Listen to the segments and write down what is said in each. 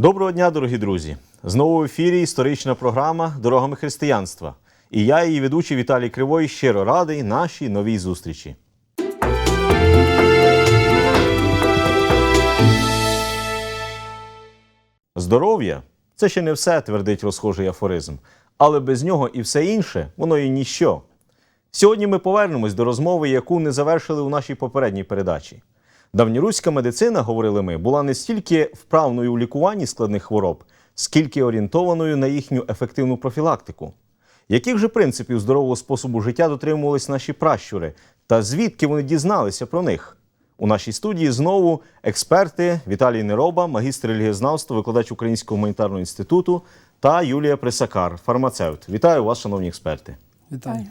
Доброго дня, дорогі друзі! Знову в ефірі історична програма Дорогами християнства. І я, її ведучий Віталій Кривой, щиро радий нашій новій зустрічі. Здоров'я це ще не все, твердить розхожий афоризм. Але без нього і все інше, воно і ніщо. Сьогодні ми повернемось до розмови, яку не завершили у нашій попередній передачі. Давньоруська медицина, говорили ми, була не стільки вправною у лікуванні складних хвороб, скільки орієнтованою на їхню ефективну профілактику. Яких же принципів здорового способу життя дотримувались наші пращури, та звідки вони дізналися про них? У нашій студії знову експерти Віталій Нероба, магістр релігієзнавства, викладач Українського гуманітарного інституту та Юлія Присакар, фармацевт. Вітаю вас, шановні експерти. Вітаю.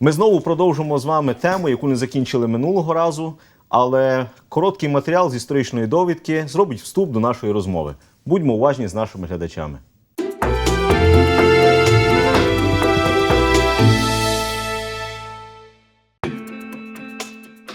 Ми знову продовжимо з вами тему, яку не закінчили минулого разу, але короткий матеріал з історичної довідки зробить вступ до нашої розмови. Будьмо уважні з нашими глядачами.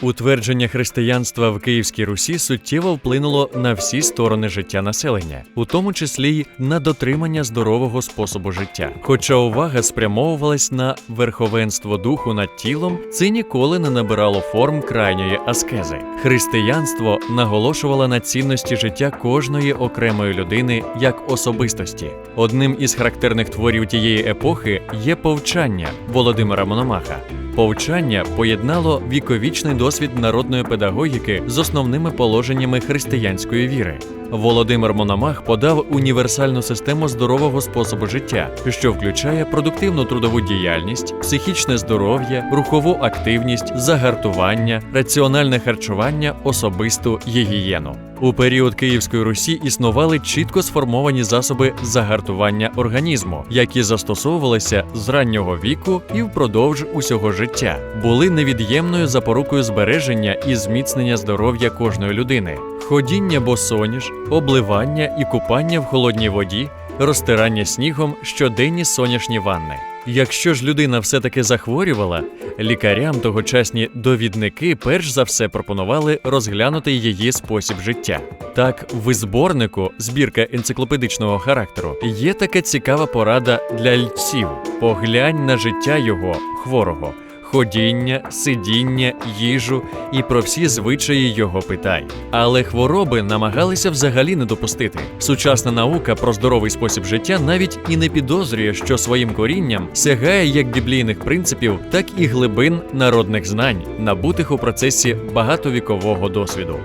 Утвердження християнства в Київській Русі суттєво вплинуло на всі сторони життя населення, у тому числі й на дотримання здорового способу життя. Хоча увага спрямовувалась на верховенство духу над тілом, це ніколи не набирало форм крайньої аскези. Християнство наголошувало на цінності життя кожної окремої людини як особистості. Одним із характерних творів тієї епохи є повчання Володимира Мономаха. Повчання поєднало віковічний досвід народної педагогіки з основними положеннями християнської віри. Володимир Мономах подав універсальну систему здорового способу життя, що включає продуктивну трудову діяльність, психічне здоров'я, рухову активність, загартування, раціональне харчування, особисту гігієну. У період Київської Русі існували чітко сформовані засоби загартування організму, які застосовувалися з раннього віку і впродовж усього життя, були невід'ємною запорукою збереження і зміцнення здоров'я кожної людини. Ходіння босоніж, обливання і купання в холодній воді, розтирання снігом, щоденні сонячні ванни. Якщо ж людина все-таки захворювала, лікарям тогочасні довідники перш за все пропонували розглянути її спосіб життя. Так, в зборнику збірка енциклопедичного характеру є така цікава порада для льців: поглянь на життя його хворого. Ходіння, сидіння, їжу і про всі звичаї його питай. Але хвороби намагалися взагалі не допустити. Сучасна наука про здоровий спосіб життя навіть і не підозрює, що своїм корінням сягає як біблійних принципів, так і глибин народних знань, набутих у процесі багатовікового досвіду.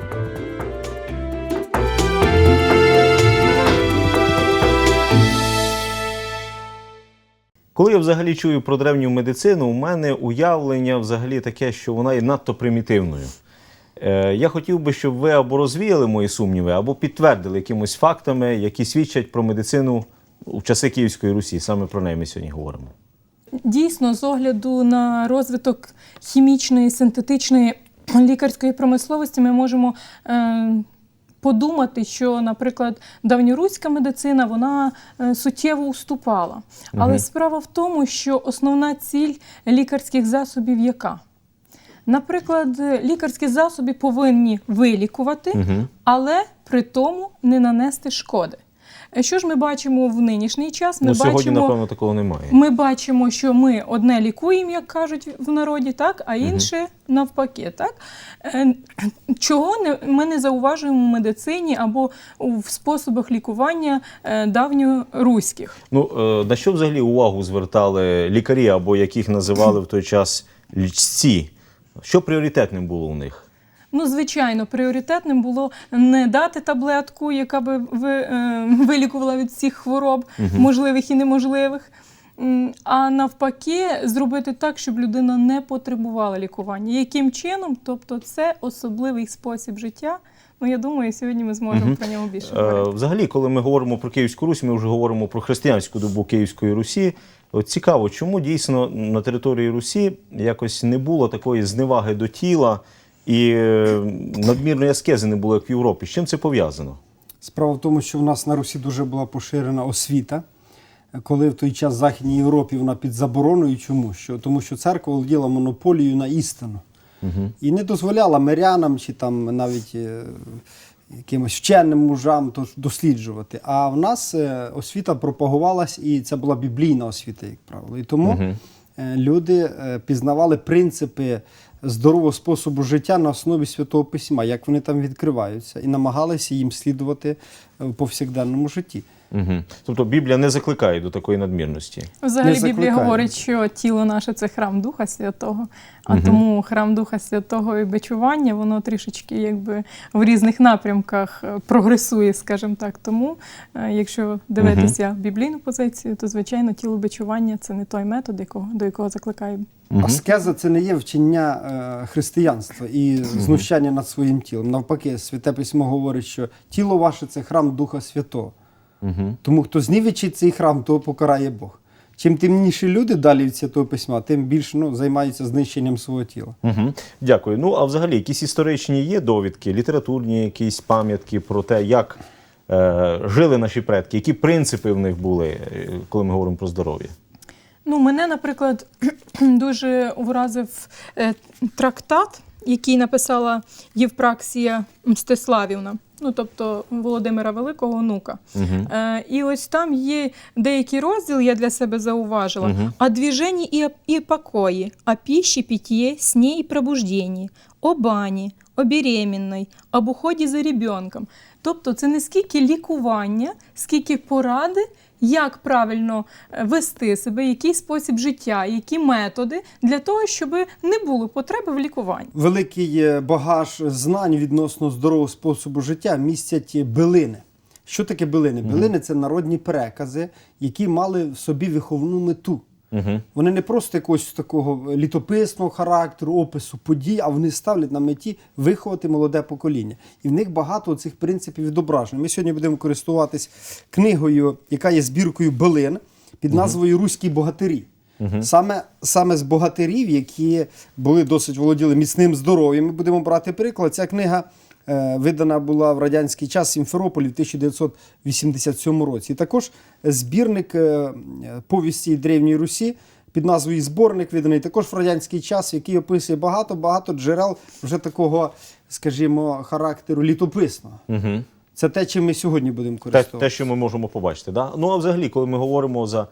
Коли я взагалі чую про древню медицину, у мене уявлення взагалі таке, що вона є надто примітивною. Е, я хотів би, щоб ви або розвіяли мої сумніви, або підтвердили якимось фактами, які свідчать про медицину у часи Київської Русі. Саме про неї ми сьогодні говоримо. Дійсно, з огляду на розвиток хімічної, синтетичної лікарської промисловості, ми можемо е, подумати, що, наприклад, давньоруська медицина вона е, суттєво уступала. Але угу. справа в тому, що основна ціль лікарських засобів яка? Наприклад, лікарські засоби повинні вилікувати, Угу. але при тому не нанести шкоди. Е, Що ж ми бачимо в нинішній час? Ми Ну, сьогодні, бачимо, напевно, такого немає. ми бачимо, що ми одне лікуємо, як кажуть в народі, так, а інше навпаки. Так? Е, Чого не, ми не зауважуємо в медицині або в способах лікування е, давньоруських? Ну, на що взагалі увагу звертали лікарі, або яких називали в той час лічці? Що пріоритетним було у них? Ну, звичайно, пріоритетним було не дати таблетку, яка би е, вилікувала від всіх хвороб, можливих і неможливих. А навпаки, зробити так, щоб людина не потребувала лікування. Яким чином? Тобто, це особливий спосіб життя. Ну, я думаю, сьогодні ми зможемо Мгм. про нього більше Е, говорити. Взагалі, коли ми говоримо про Київську Русь, ми вже говоримо про християнську добу Київської Русі. От цікаво, чому дійсно на території Русі якось не було такої зневаги до тіла і е, надмірної аскези не було, як в Європі. З чим це пов'язано? Справа в тому, що в нас на Русі дуже була поширена освіта. Коли в той час в Західній Європі вона під забороною, чому? Що, тому що церква володіла монополією на істину. І не дозволяла мирянам чи там навіть е, якимось вченим мужам то досліджувати. А в нас е, освіта пропагувалась, і це була біблійна освіта, як правило. І тому е, люди е, пізнавали принципи здорового способу життя на основі святого письма, як вони там відкриваються, і намагалися їм слідувати е, в повсякденному житті. Угу. Тобто Біблія не закликає до такої надмірності. Взагалі Не Біблія говорить, що тіло наше це храм Духа Святого, а тому храм Духа Святого і бичування, воно трішечки якби в різних напрямках е, прогресує, скажімо так. Тому, е, якщо дивитися біблійну позицію, то звичайно тіло бичування це не той метод, якого, до якого закликає Аскеза це не є вчення е, християнства і знущання над своїм тілом. Навпаки, святе письмо говорить, що тіло ваше це храм Духа Святого. Угу. Тому хто знівечить цей храм, того покарає Бог. Чим темніші люди далі від святого письма, тим більше ну, займаються знищенням свого тіла. Угу. Дякую. Ну а взагалі, якісь історичні є довідки, літературні якісь пам'ятки про те, як е, жили наші предки, які принципи в них були, е, коли ми говоримо про здоров'я. Ну, мене, наприклад, дуже вразив е, трактат, який написала Євпраксія Мстиславівна, ну тобто Володимира Великого онука. Угу. Е, і ось там є деякий розділ, я для себе зауважила, о движении и, и покое, о пище, питье, сне и пробуждении, о бані, о беременной, об уході за ребенком. Тобто це не скільки лікування, скільки поради, як правильно е, вести себе, який спосіб життя, які методи для того, щоб не було потреби в лікуванні. Великий е, багаж знань відносно здорового способу життя містять билини. Що таке билини? Билини це народні перекази, які мали в собі виховну мету. Угу. Вони не просто якогось такого літописного характеру, опису подій, а вони ставлять на меті виховати молоде покоління. І в них багато цих принципів відображено. Ми сьогодні будемо користуватись книгою, яка є збіркою билин під назвою Руські богатирі. Саме, саме з богатирів, які були досить володіли міцним здоров'ям, ми будемо брати приклад. Ця книга видана була в радянський час в Сімферополі в 1987 році. І також збірник е, повісті Древньої Русі під назвою Зборник виданий також в радянський час, який описує багато-багато джерел вже такого, скажімо, характеру літописного. Угу. Це те, чим ми сьогодні будемо Те, користуватися. те, що ми можемо побачити. Да? Ну а взагалі, коли ми говоримо за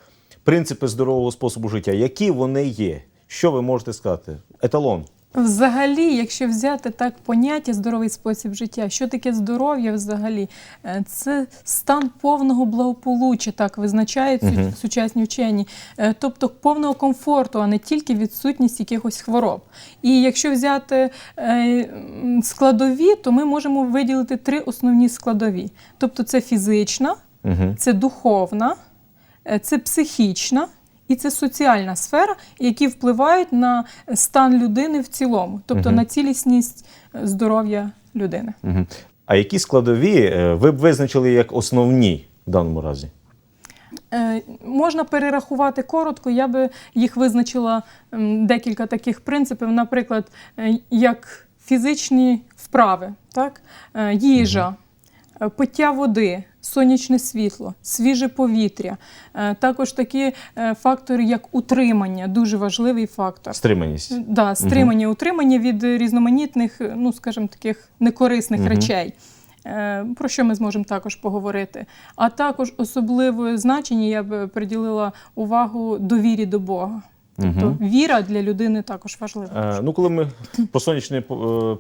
принципи здорового способу життя, які вони є? Що ви можете сказати? Еталон. Взагалі, якщо взяти так поняття здоровий спосіб життя, що таке здоров'я взагалі? Е, Це стан повного благополуччя, так визначають су- сучасні вчені, Е, тобто повного комфорту, а не тільки відсутність якихось хвороб. І якщо взяти е, складові, то ми можемо виділити три основні складові: тобто це фізична, Угу. це духовна, це психічна і це соціальна сфера, які впливають на стан людини в цілому, тобто Мгм. на цілісність е, здоров'я людини. Угу. А які складові е, ви б визначили як основні в даному разі? Е, Можна перерахувати коротко, я би їх визначила декілька таких принципів, наприклад, як фізичні вправи, так? Е, їжа, е, пиття води, сонячне світло, свіже повітря. Е, Також такі е, фактори, як утримання, дуже важливий фактор. Стриманість. Да, стримання, утримання від різноманітних, ну скажімо, таких некорисних Мгм. речей. Е, Про що ми зможемо також поговорити? А також особливе значення я би приділила увагу довірі до Бога. Тобто Мгм. віра для людини також важлива. Е, ну, коли ми про сонячне е,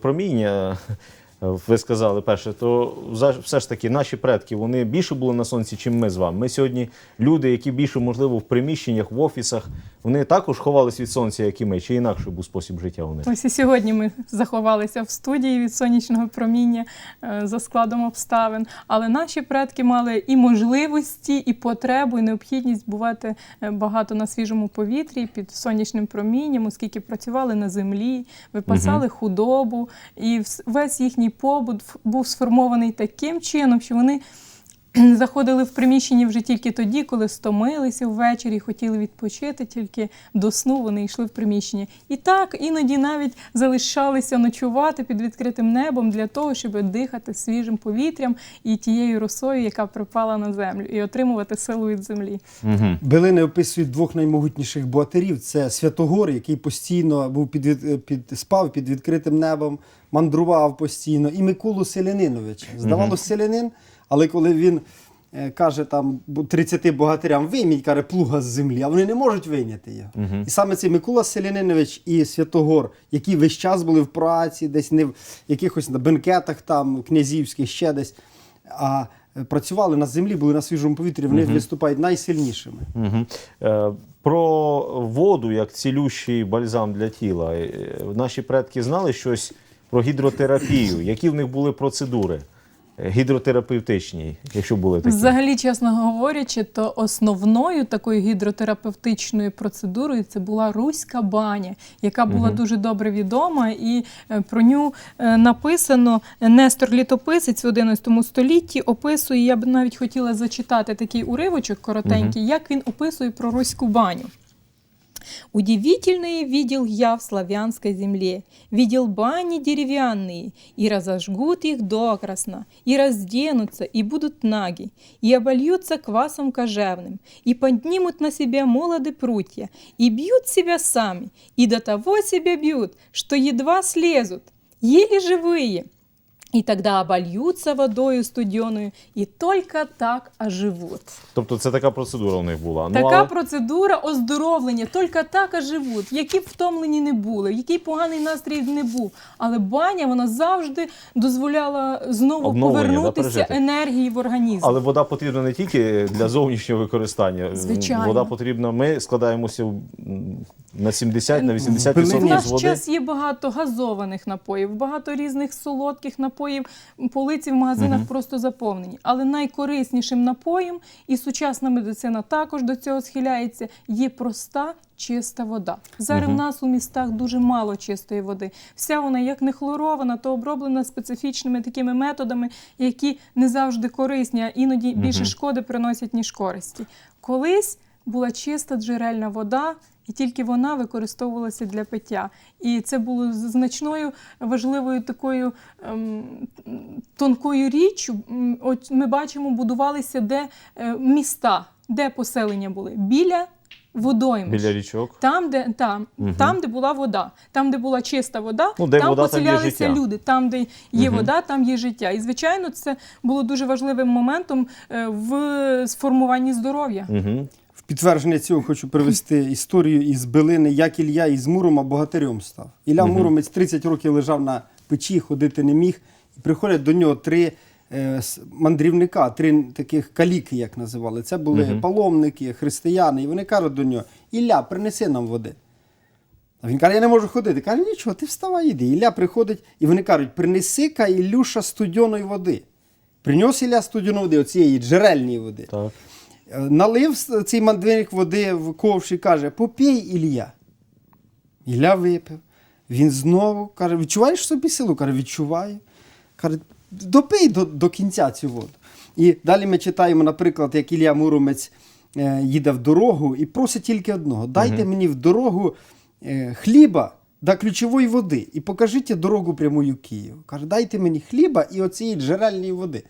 проміння е, ви сказали перше, то все ж таки наші предки вони більше були на сонці, чим ми з вами. Ми сьогодні люди, які більше, можливо, в приміщеннях, в офісах, вони також ховались від сонця, як і ми, чи інакше був спосіб життя у них. Ось і сьогодні ми заховалися в студії від сонячного проміння е, за складом обставин. Але наші предки мали і можливості, і потребу, і необхідність бувати е, багато на свіжому повітрі під сонячним промінням, оскільки працювали на землі, випасали худобу, і весь їхній побут був сформований таким чином, що вони заходили в приміщення вже тільки тоді, коли стомилися ввечері, хотіли відпочити, тільки до сну вони йшли в приміщення. І так іноді навіть залишалися ночувати під відкритим небом для того, щоб дихати свіжим повітрям і тією росою, яка припала на землю, і отримувати силу від землі. Угу. Билини описують двох наймогутніших богатирів. Це Святогор, який постійно був під, від- під спав під відкритим небом, мандрував постійно, і Миколу Селяниновича. Здавалося, селянин, але коли він е, каже там бу- 30 богатирям, вийміть каже, плуга з землі, а вони не можуть вийняти його. І саме цей Микола Селянинович і Святогор, які весь час були в праці, десь не в якихось на бенкетах там князівських, ще десь. А е, працювали на землі, були на свіжому повітрі, вони виступають найсильнішими. Угу. Е, про воду як цілющий бальзам для тіла. Е, Наші предки знали щось про гідротерапію. Які в них були процедури е, гідротерапевтичні, якщо були такі? Взагалі, чесно говорячи, то основною такою гідротерапевтичною процедурою це була руська баня, яка була дуже добре відома, і е, про ню е, написано Нестор Літописець в 11 столітті описує. Я б навіть хотіла зачитати такий уривочок коротенький, як він описує про руську баню. Удивительные видел я в славянской земле, видел бани деревянные, и разожгут их докрасно, и разденутся, и будут наги, и обольются квасом кожевным, и поднимут на себя молоды прутья, и бьют себя сами, и до того себя бьют, что едва слезут, еле живые. И тогда обольются водою студеною, и только так оживут. Тобто це така процедура у них була. Така ну, але... процедура оздоровлення, тільки так і живуть, які б втомлені не були, який поганий настрій не був. Але баня вона завжди дозволяла знову Обновлення, да, повернутися пережити. енергії в організм. Але вода потрібна не тільки для зовнішнього використання. Звичайно. Вода потрібна. Ми складаємося м, на 70 на В 80% наш з води. час є багато газованих напоїв, багато різних солодких напоїв. Полиці в магазинах просто заповнені. Але найкориснішим напоєм, і сучасна медицина також до цього схиляється, є проста. Чиста вода. Зараз в нас у містах дуже мало чистої води. Вся вона як не хлорована, то оброблена специфічними такими методами, які не завжди корисні, а іноді більше шкоди приносять, ніж користі. Колись була чиста джерельна вода, і тільки вона використовувалася для пиття. І це було значною важливою такою ем, тонкою річчю. От ми бачимо, будувалися де е, міста, де поселення були біля водоймищ. Біля річок. Там, де там, там, де була вода, там, де була чиста вода, Ну, де там вода, там є поселялися люди. Там, де є вода, там є життя. І звичайно, це було дуже важливим моментом е, в сформуванні здоров'я. Угу. Підтвердження цього хочу привести історію із Билини, як Ілля із Мурома богатирем став. Ілля Муромець 30 років лежав на печі, ходити не міг. І приходять до нього три е, мандрівника, три таких каліки, як називали. Це були паломники, християни. І вони кажуть до нього: Ілля, принеси нам води. А він каже, я не можу ходити. Каже, нічого, ти вставай, іди. Ілля приходить, і вони кажуть, принеси-ка Ілюша студьоної води. Принес Ілля студьоної води, оцієї джерельної води. Так. Налив цей мандрівник води в ковш і каже: Попій Ілля. Ілля випив. Він знову каже: відчуваєш собі силу? Каже, відчуваю. Каже, допий до, до кінця цю воду. І далі ми читаємо, наприклад, як Ілля Муромець е, їде в дорогу і просить тільки одного: дайте мені в дорогу е, хліба да ключової води і покажіть дорогу прямою Київ. Каже, дайте мені хліба і оцієї джерельної води.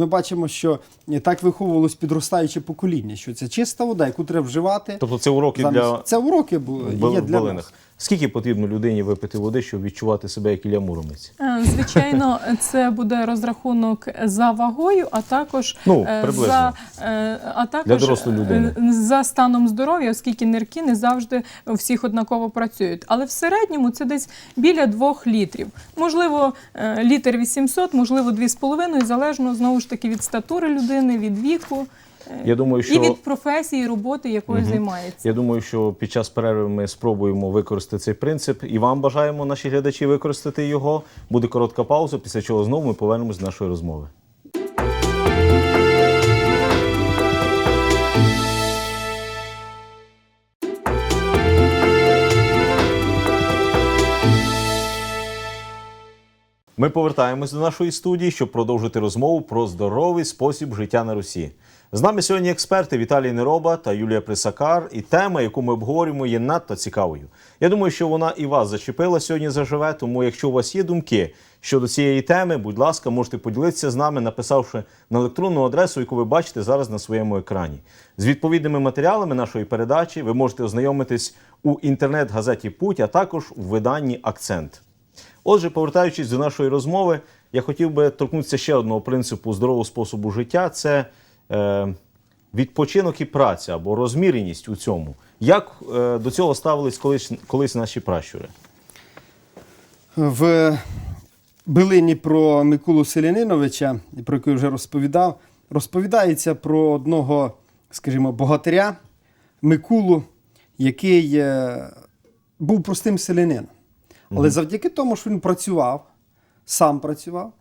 Ми бачимо, що е, так виховувалось підростаюче покоління, що це чиста вода, яку треба вживати. Тобто це уроки замість- для Це уроки були є для нас. Скільки потрібно людині випити води, щоб відчувати себе як Ілля Муромець? Е, Звичайно, це буде розрахунок за вагою, а також Ну, е, за е, а також Для людини. за станом здоров'я, оскільки нирки не завжди всіх однаково працюють. Але в середньому це десь біля 2 літрів. Можливо, літр 800, можливо, 2,5, залежно знову ж таки від статури людини, від віку. Е, Я думаю, І від професії роботи, якою займається. я думаю, що під час перерви ми спробуємо використати цей принцип. І вам бажаємо, наші глядачі, використати його. Буде коротка пауза, після чого знову ми повернемось до нашої розмови. Ми повертаємось до нашої студії, щоб продовжити розмову про здоровий спосіб життя на Русі. З нами сьогодні експерти Віталій Нероба та Юлія Присакар. І тема, яку ми обговорюємо, є надто цікавою. Я думаю, що вона і вас зачепила сьогодні заживе. Тому, якщо у вас є думки щодо цієї теми, будь ласка, можете поділитися з нами, написавши на електронну адресу, яку ви бачите зараз на своєму екрані. З відповідними матеріалами нашої передачі ви можете ознайомитись у інтернет-газеті Путь, а також в виданні Акцент. Отже, повертаючись до нашої розмови, я хотів би торкнутися ще одного принципу здорового способу життя це відпочинок і праця або розміреність у цьому. Як е, до цього ставились колись, колись наші пращури? В билині про Миколу Селяниновича, про який я вже розповідав, розповідається про одного, скажімо, богатиря Микулу, який е, був простим селянином. Але завдяки тому, що він працював, сам працював,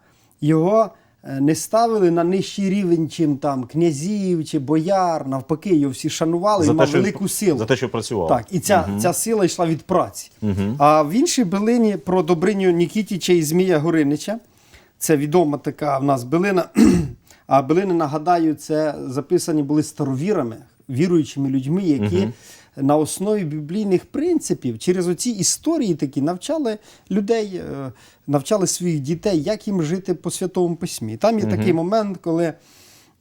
його е, не ставили на нижчий рівень, чим там князів чи бояр, навпаки, його всі шанували, він мав велику силу. За те, що працював. Так, і ця, ця сила йшла від праці. А в іншій билині про Добриню Нікітіча і Змія Горинича. Це відома така в нас билина. А билини, нагадаю, це записані були старовірами, віруючими людьми, які на основі біблійних принципів через оці історії такі навчали людей, е, навчали своїх дітей, як їм жити по святому письмі. Там є такий момент, коли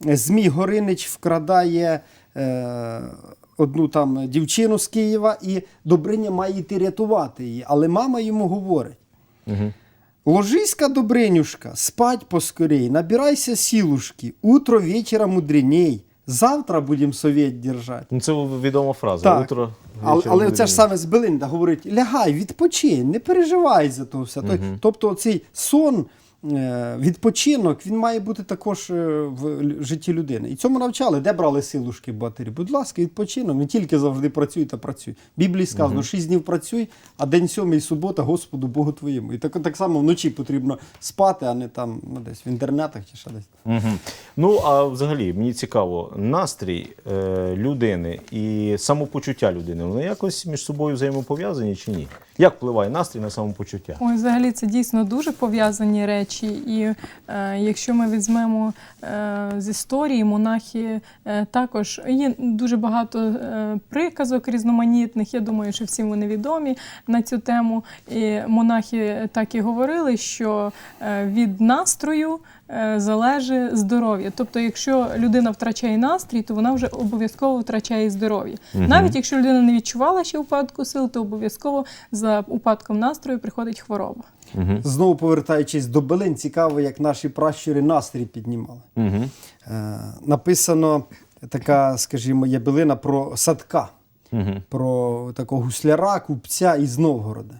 Змій Горинич вкрадає е, одну там дівчину з Києва, і Добриня має йти рятувати її. Але мама йому говорить: Ложись-ка, Добринюшка, спать поскорей, набирайся силушки, утро вечера мудреней, завтра будемо совєт держати. Ну, це відома фраза. Так. Утро, Але, але це ж саме з Белинда говорить: лягай, відпочинь, не переживай за то все. Угу. Тобто цей сон, відпочинок, він має бути також е, в житті людини. І цьому навчали, де брали силушки батері. Будь ласка, відпочинок, не тільки завжди працюй та працюй. В Біблії сказано, шість днів працюй, а день сьомий субота Господу Богу твоєму. І так, так само вночі потрібно спати, а не там ну, десь в інтернетах чи ще десь. Мгм. Ну, а взагалі, мені цікаво, настрій е, людини і самопочуття людини, вони якось між собою взаємопов'язані чи ні? Як впливає настрій на самопочуття? Ой, взагалі це дійсно дуже пов'язані речі. І е, якщо ми візьмемо е, з історії, монахи е, також є дуже багато е, приказок різноманітних. Я думаю, що всім вони відомі на цю тему. І монахи так і говорили, що е, від настрою. Е, Залежить здоров'я. Тобто, якщо людина втрачає настрій, то вона вже обов'язково втрачає здоров'я. Навіть якщо людина не відчувала ще упадку сил, то обов'язково за упадком настрою приходить хвороба. Знову повертаючись до Белин, цікаво, як наші пращури настрій піднімали. Угу. Е, написано така, скажімо, є билина про садка, Угу. про такого гусляра, купця із Новгорода.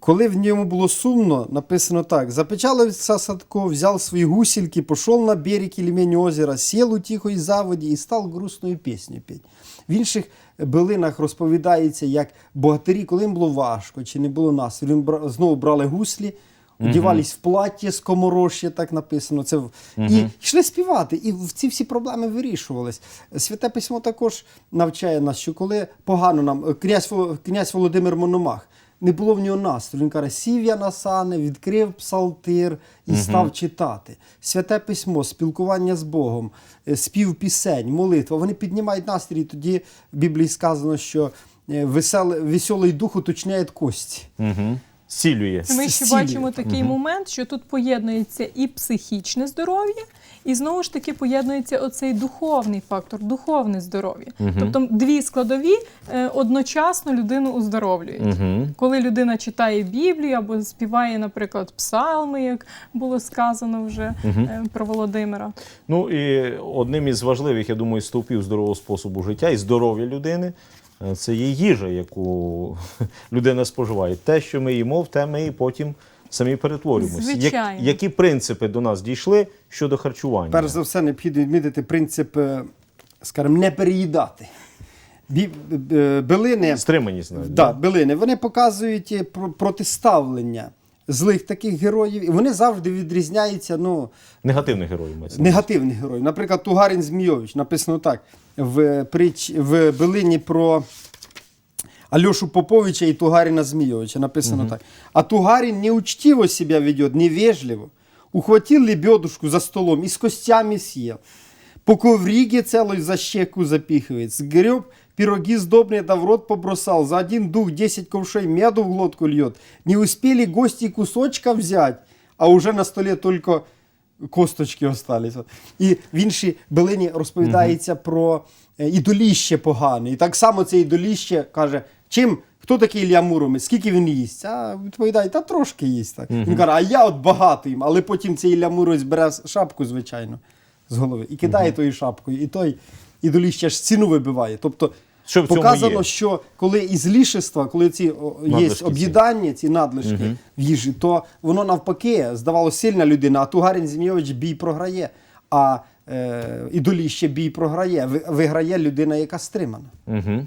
Коли в ньому було сумно, написано так: запечалився Садко, взял свои гусельки, пошел на берег Ільмень озера, сел у тихой заводі і став грустною пісню петь. В інших билинах розповідається, як богатирі, коли їм було важко чи не було настрою, їм бра- знову брали гуслі, одівались в плаття скоморожче, так написано. Це і йшли співати, і ці всі проблеми вирішувались. Святе письмо також навчає нас, що коли погано нам князь, князь Володимир Мономах. Не було в нього настрою. Він каже, сів я на сани, відкрив псалтир і став читати. Святе письмо, спілкування з Богом, е, спів пісень, молитва. Вони піднімають настрій. Тоді в Біблії сказано, що е, веселий, веселий дух уточняє кості. Угу. Зцілює. Ми ще Зцілює. бачимо такий момент, що тут поєднується і психічне здоров'я, і знову ж таки поєднується оцей духовний фактор, духовне здоров'я. Тобто дві складові е, одночасно людину оздоровлюють. Угу. Коли людина читає Біблію або співає, наприклад, псалми, як було сказано вже е, про Володимира. Ну і одним із важливих, я думаю, стовпів здорового способу життя і здоров'я людини е, це є їжа, яку людина споживає. Те, що ми їмо, в те ми і потім самі перетворюємося. Звичайно. які принципи до нас дійшли щодо харчування? Перш за все, необхідно відмітити принцип, е, скажімо, не переїдати. Бі- е, Билини, Стриманість навіть. да, билини, вони показують е, про- протиставлення злих таких героїв, і вони завжди відрізняються ну, Негативних героїв. мається негативних героїв. Наприклад, Тугарін Змійович написано так в, притч, в билині про Алешу Поповича и Тугарина Змеевича. Написано так. А Тугарин неучтиво себя ведет, невежливо. Ухватил лебедушку за столом и с костями съел. По ковриге целой за щеку запихивает. Сгреб пироги сдобные, да в рот побросал. За один дух 10 ковшей меду в глотку льет. Не успели гости кусочка взять, а уже на столе только косточки остались. І в іншій билині розповідається про е, ідоліще погане. І так само це ідоліще каже, чим. Хто такий Ілля Муромець? Скільки він їсть? А відповідає, та трошки їсть. Так. Він каже, а я от багато їм. Але потім цей Ілля Муромець бере шапку, звичайно, з голови і кидає тою шапкою. І той ідоліще ж ціну вибиває. Тобто Що в цьому показано, є? що коли із лішества, коли ці о, є об'їдання, ці надлишки в їжі, то воно навпаки здавалося сильна людина, а Тугарін Змійович бій програє. А е, ідоліще бій програє. Виграє людина, яка стримана. Угу.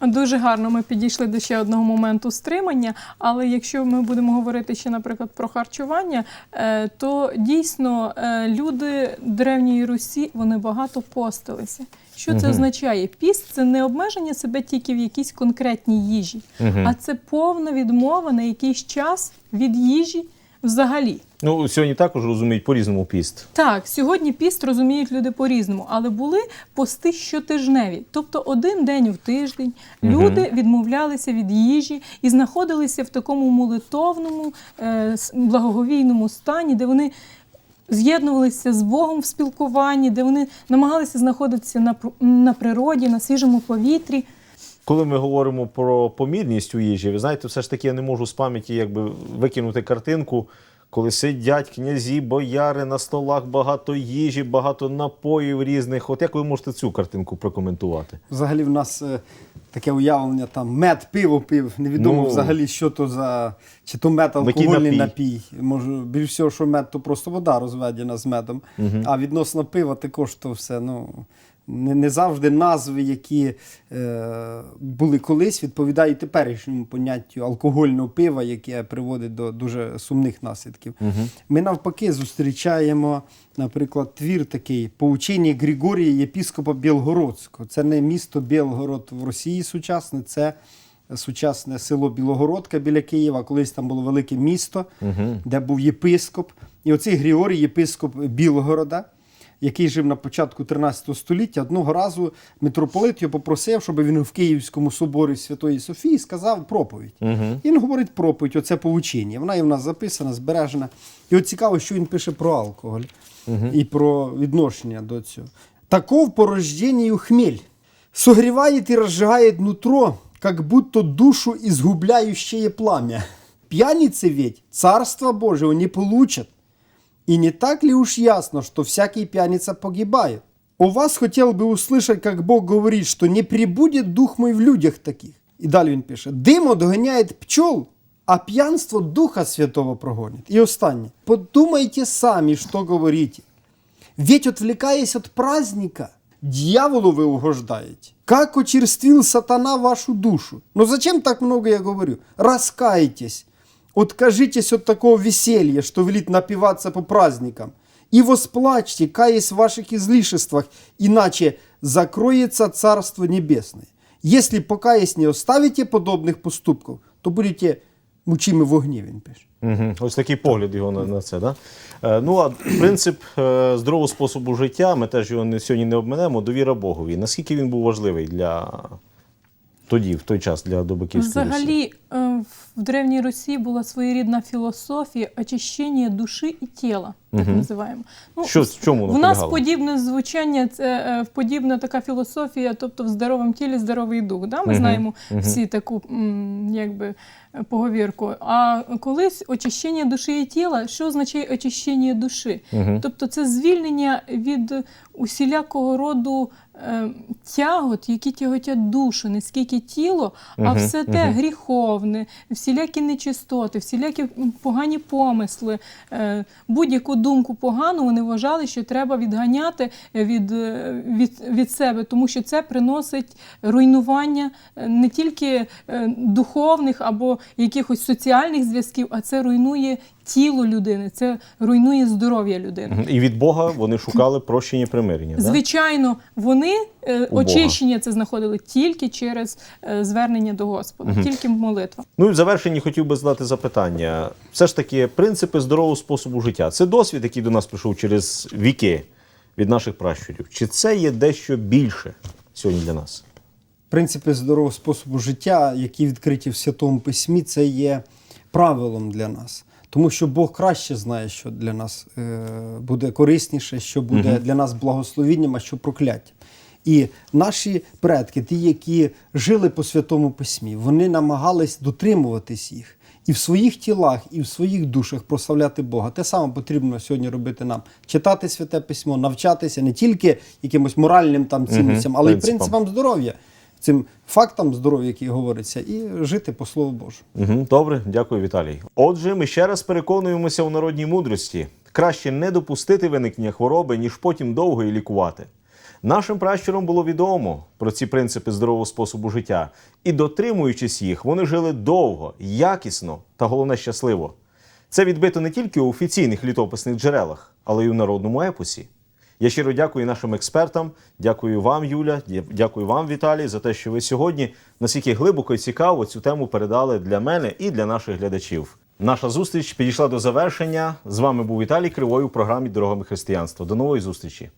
Дуже гарно ми підійшли до ще одного моменту стримання. Але якщо ми будемо говорити ще, наприклад, про харчування, е, то дійсно е, люди древньої Русі вони багато постилися. Що це означає? Піст це не обмеження себе тільки в якійсь конкретній їжі, а це повна відмова на якийсь час від їжі взагалі. Ну, сьогодні також розуміють по-різному піст. Так, сьогодні піст розуміють люди по-різному, але були пости щотижневі. Тобто один день в тиждень люди відмовлялися від їжі і знаходилися в такому молитовному, е, благоговійному стані, де вони з'єднувалися з Богом в спілкуванні, де вони намагалися знаходитися на, на природі, на свіжому повітрі. Коли ми говоримо про помірність у їжі, ви знаєте, все ж таки я не можу з пам'яті якби викинути картинку, коли сидять князі, бояри на столах, багато їжі, багато напоїв різних. От як ви можете цю картинку прокоментувати? Взагалі в нас е, таке уявлення там мед, пиво пив. Невідомо Ну, взагалі, що то за чи то мед який алкогольний напій? напій. Може, більш всього, що мед, то просто вода розведена з медом. А відносно пива також то все. Ну, не, не завжди назви, які е, були колись, відповідають теперішньому поняттю алкогольного пива, яке приводить до дуже сумних наслідків. Ми навпаки зустрічаємо, наприклад, твір такий «Поучення Григорія єпіскопа Білгородського. Це не місто Білгород в Росії сучасне, це сучасне село Білогородка біля Києва. Колись там було велике місто, де був єпископ. І оцей Григорій, єпископ Білгорода, який жив на початку 13 століття, одного разу митрополит його попросив, щоб він в Київському соборі Святої Софії сказав проповідь. І Він говорить проповідь, оце поучення. Вона і в нас записана, збережена. І от цікаво, що він пише про алкоголь і про відношення до цього. Таков по рождению хмель. Согревает и разжигает нутро, как будто душу изгубляющее пламя. Пьяницы ведь Царство Божьего не получат. И не так ли уж ясно, что всякий пьяница погибает? У вас хотел бы услышать, как Бог говорит, что не прибудет дух мой в людях таких. И далее он пишет, дым отгоняет пчел, а пьянство Духа Святого прогонит. И останнє. Подумайте сами, что говорите. Ведь отвлекаясь от праздника, дьяволу вы угождаете. Как очерствил сатана вашу душу. Но зачем так много я говорю? Раскайтесь. Откажитесь от такого веселья, что велит напиваться по праздникам. И восплачьте, каясь в ваших излишествах, иначе закроется Царство Небесное. Если покаясь не оставите подобных поступков, то будете мучимы в огне, він пише. Угу. Ось такий погляд його на, на це. Да? Е, ну а принцип е, здорового способу життя, ми теж його не, сьогодні не обминемо, довіра Богові. Наскільки він був важливий для тоді, в той час, для Русі? Взагалі, е, в Древній Русі була своєрідна філософія очищення душі і тіла, так називаємо. Ну, Що, в чому в нас подібне звучання, це е, подібна така філософія, тобто в здоровому тілі здоровий дух. Да? Ми знаємо всі таку якби, поговірку. А колись очищення душі і тіла, що означає очищення душі? Тобто це звільнення від усілякого роду тягот, які тяготять душу, не скільки тіло, а все те гріховне, всілякі нечистоти, всілякі погані помисли, е, будь-яку думку погану вони вважали, що треба відганяти від, е, від, від себе, тому що це приносить руйнування е, не тільки е, духовних або якихось соціальних зв'язків, а це руйнує тіло людини, це руйнує здоров'я людини. І від Бога вони шукали прощення примирення. Звичайно, вони е, У Бога. очищення це знаходили тільки через е, звернення до Господа, тільки молитва. Ну і в завершенні хотів би задати запитання. Все ж таки, принципи здорового способу життя це досвід, який до нас прийшов через віки від наших пращурів. Чи це є дещо більше сьогодні для нас? принципи здорового способу життя, які відкриті в Святому Письмі, це є правилом для нас. Тому що Бог краще знає, що для нас е, буде корисніше, що буде для нас благословінням, а що прокляттям. І наші предки, ті, які жили по Святому Письмі, вони намагались дотримуватись їх і в своїх тілах, і в своїх душах прославляти Бога. Те саме потрібно сьогодні робити нам: читати святе письмо, навчатися не тільки якимось моральним там цінностям, але й принципам. здоров'я, цим фактам здоров'я, які говориться, і жити по Слову Божу. Угу, добре, дякую, Віталій. Отже, ми ще раз переконуємося у народній мудрості: краще не допустити виникнення хвороби, ніж потім довго її лікувати. Нашим пращурам було відомо про ці принципи здорового способу життя, і дотримуючись їх, вони жили довго, якісно та головне щасливо. Це відбито не тільки у офіційних літописних джерелах, але й у народному епосі. Я щиро дякую нашим експертам. Дякую вам, Юля. Дякую вам, Віталій, за те, що ви сьогодні настільки глибоко і цікаво цю тему передали для мене і для наших глядачів. Наша зустріч підійшла до завершення. З вами був Віталій Кривой у програмі Дорогами християнства. До нової зустрічі.